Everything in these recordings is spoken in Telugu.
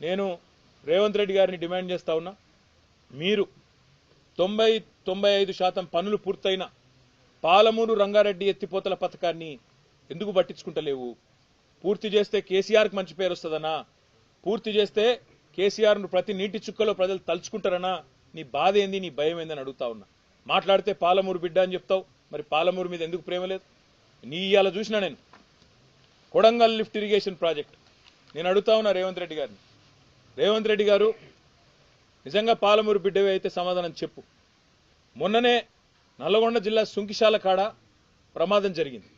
నేను రేవంత్ రెడ్డి గారిని డిమాండ్ చేస్తా ఉన్నా. మీరు తొంభై తొంభై ఐదు శాతం పనులు పూర్తయిన పాలమూరు రంగారెడ్డి ఎత్తిపోతల పథకాన్ని ఎందుకు పట్టించుకుంటలేవు? పూర్తి చేస్తే కేసీఆర్కి మంచి పేరు వస్తుందనా? పూర్తి చేస్తే కేసీఆర్ను ప్రతి నీటి చుక్కలో ప్రజలు తలుచుకుంటారనా? నీ బాధ ఏంది నీ భయం ఏందని అడుగుతా ఉన్నా. మాట్లాడితే పాలమూరు బిడ్డ అని చెప్తావు. మరి పాలమూరు మీద ఎందుకు ప్రేమ లేదు? నీ ఇవాళ చూసినా నేను. Kodangal lift irrigation project. నేను అడుగుతా ఉన్నా రేవంత్ రెడ్డి గారిని. రేవంత్ రెడ్డి గారు నిజంగా పాలమూరు బిడ్డవి అయితే సమాధానం చెప్పు. మొన్ననే నల్లగొండ జిల్లా సుంకిశాల కాడ ప్రమాదం జరిగింది.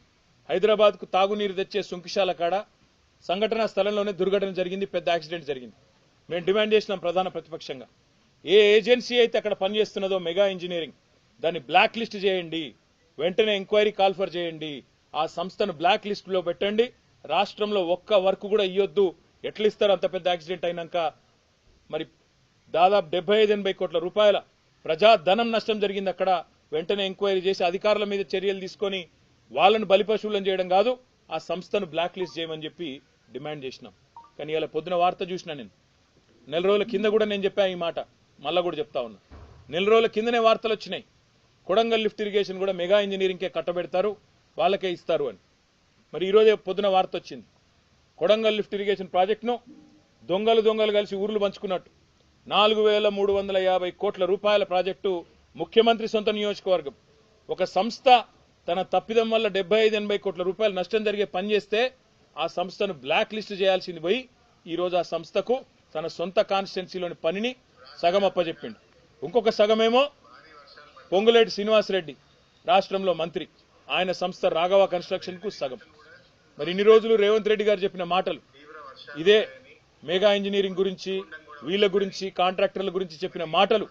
హైదరాబాద్కు తాగునీరు తెచ్చే సుంకిశాల కాడ సంఘటనా స్థలంలోనే దుర్ఘటన జరిగింది పెద్ద యాక్సిడెంట్ జరిగింది. మేము డిమాండ్ చేసినాం ప్రధాన ప్రతిపక్షంగా. ఏ ఏజెన్సీ అయితే అక్కడ పనిచేస్తున్నదో మెగా ఇంజనీరింగ్ దాన్ని బ్లాక్ లిస్ట్ చేయండి వెంటనే ఎంక్వైరీ కాల్ఫర్ చేయండి ఆ సంస్థను బ్లాక్ లిస్టులో పెట్టండి రాష్ట్రంలో ఒక్క వర్క్ కూడా ఇయ్యొద్దు ఎట్లా ఇస్తారు అంత పెద్ద యాక్సిడెంట్ అయినాక? మరి దాదాపు డెబ్బై ఐదు ఎనభై కోట్ల రూపాయల ప్రజా ధనం నష్టం జరిగింది అక్కడ. వెంటనే ఎంక్వైరీ చేసి అధికారుల మీద చర్యలు తీసుకొని వాళ్ళను బలిపశువులను చేయడం కాదు ఆ సంస్థను బ్లాక్ లిస్ట్ చేయమని చెప్పి డిమాండ్ చేసినాం. కానీ ఇలా పొద్దున వార్త చూసినా నేను. నెల రోజుల కింద కూడా నేను చెప్పాను ఈ మాట. మళ్ళా కూడా చెప్తా ఉన్నా. నెల రోజుల కిందనే వార్తలు వచ్చినాయి. కొడంగల్ లిఫ్ట్ ఇరిగేషన్ కూడా మెగా ఇంజనీరింగ్కే కట్టబెడతారు వాళ్ళకే ఇస్తారు అని. మరి ఈరోజే పొద్దున వార్త వచ్చింది. కొడంగల్ లిఫ్ట్ ఇరిగేషన్ ప్రాజెక్టును దొంగలు దొంగలు కలిసి ఊర్లు పంచుకున్నట్టు. నాలుగు వేల మూడు వందల యాభై కోట్ల రూపాయల ప్రాజెక్టు ముఖ్యమంత్రి సొంత నియోజకవర్గం. ఒక సంస్థ తన తప్పిదం వల్ల డెబ్బై ఐదు ఎనభై కోట్ల రూపాయలు నష్టం జరిగే పని చేస్తే ఆ సంస్థను బ్లాక్ లిస్ట్ చేయాల్సింది పోయి ఈరోజు ఆ సంస్థకు తన సొంత కాన్స్టిట్యున్సీలోని పనిని సగం అప్పచెప్పిండు ఇంకొక సగమేమో పొంగులేటి శ్రీనివాసరెడ్డి రాష్ట్రంలో మంత్రి. ఆయన సంస్థ రాఘవ కన్స్ట్రక్షన్కు సగం. మరి ఇన్ని రోజులు రేవంత్ రెడ్డి గారు చెప్పిన మాటలు. ఇదే మెగా ఇంజనీరింగ్ గురించి వీళ్ళ గురించి కాంట్రాక్టర్ల గురించి చెప్పిన మాటలు.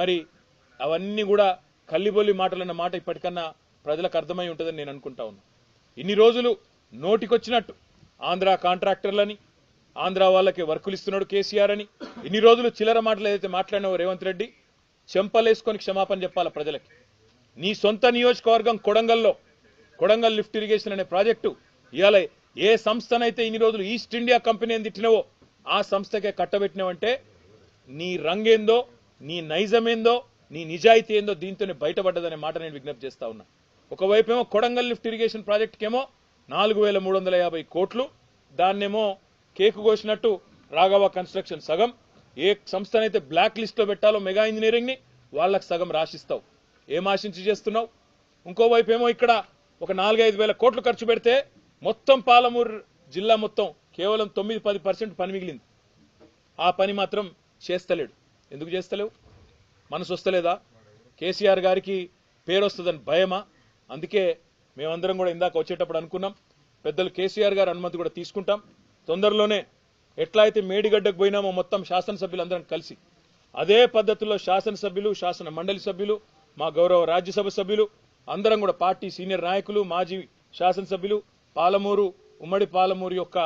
మరి అవన్నీ కూడా కల్లిబొల్లి మాటలు అన్న మాట ఇప్పటికన్నా ప్రజలకు అర్థమై ఉంటుందని నేను అనుకుంటా ఉన్నా. ఇన్ని రోజులు నోటికొచ్చినట్టు ఆంధ్ర కాంట్రాక్టర్లని ఆంధ్ర వాళ్ళకి వర్కులు ఇస్తున్నాడు కేసీఆర్ అని. ఇన్ని రోజులు చిల్లర మాటలు ఏదైతే మాట్లాడినావో రేవంత్ రెడ్డి చెంపలేసుకొని క్షమాపణ చెప్పాల ప్రజలకి? నీ సొంత నియోజకవర్గం కొడంగల్లో కొడంగల్ లిఫ్ట్ ఇరిగేషన్ అనే ప్రాజెక్టు ఇవాళ ఏ సంస్థనైతే ఇన్ని రోజులు ఈస్ట్ ఇండియా కంపెనీ అని తిట్టినవో ఆ సంస్థకే కట్టబెట్టినవంటే నీ రంగేందో నీ నైజమేందో నీ నిజాయితీ ఏందో దీంతోనే బయటపడ్డదనే మాట నేను విజ్ఞప్తి చేస్తా ఉన్నా. ఒకవైపేమో కొడంగల్ లిఫ్ట్ ఇరిగేషన్ ప్రాజెక్టుకేమో నాలుగు వేల మూడు వందల యాభై కోట్లు దాన్నేమో కేకు కోసినట్టు రాఘవ కన్స్ట్రక్షన్ సగం. ఏ సంస్థనైతే బ్లాక్ లిస్ట్లో పెట్టాలో మెగా ఇంజనీరింగ్ని వాళ్ళకి సగం రాసిస్తావు. ఏం ఆశించి చేస్తున్నావు? ఇంకోవైపు ఏమో ఇక్కడ ఒక నాలుగైదు వేల కోట్లు ఖర్చు పెడితే మొత్తం పాలమూరు జిల్లా మొత్తం కేవలం తొమ్మిది పది పర్సెంట్ పని మిగిలింది. ఆ పని మాత్రం చేస్తలేడు. ఎందుకు చేస్తలేవు? మనసు వస్తలేదా? కేసీఆర్ గారికి పేరు వస్తుందని భయమా? అందుకే మేమందరం కూడా ఇందాక వచ్చేటప్పుడు అనుకున్నాం పెద్దలు కేసీఆర్ గారు అనుమతి కూడా తీసుకుంటాం. తొందరలోనే ఎట్లా అయితే మేడిగడ్డకు పోయినామో మొత్తం శాసనసభ్యులందరం కలిసి అదే పద్ధతిలో శాసనసభ్యులు శాసన మండలి సభ్యులు మా గౌరవ రాజ్యసభ సభ్యులు అందరం కూడా పార్టీ సీనియర్ నాయకులు మాజీ శాసనసభ్యులు పాలమూరు ఉమ్మడి పాలమూరు యొక్క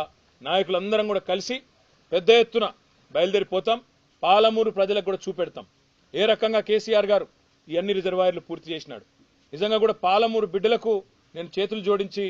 నాయకులందరం కూడా కలిసి పెద్ద ఎత్తున బయలుదేరిపోతాం. పాలమూరు ప్రజలకు కూడా చూపెడతాం. ఏ రకంగా కేసీఆర్ గారు ఈ అన్ని రిజర్వాయర్లు పూర్తి చేసినాడు? నిజంగా కూడా పాలమూరు బిడ్డలకు నేను చేతులు జోడించి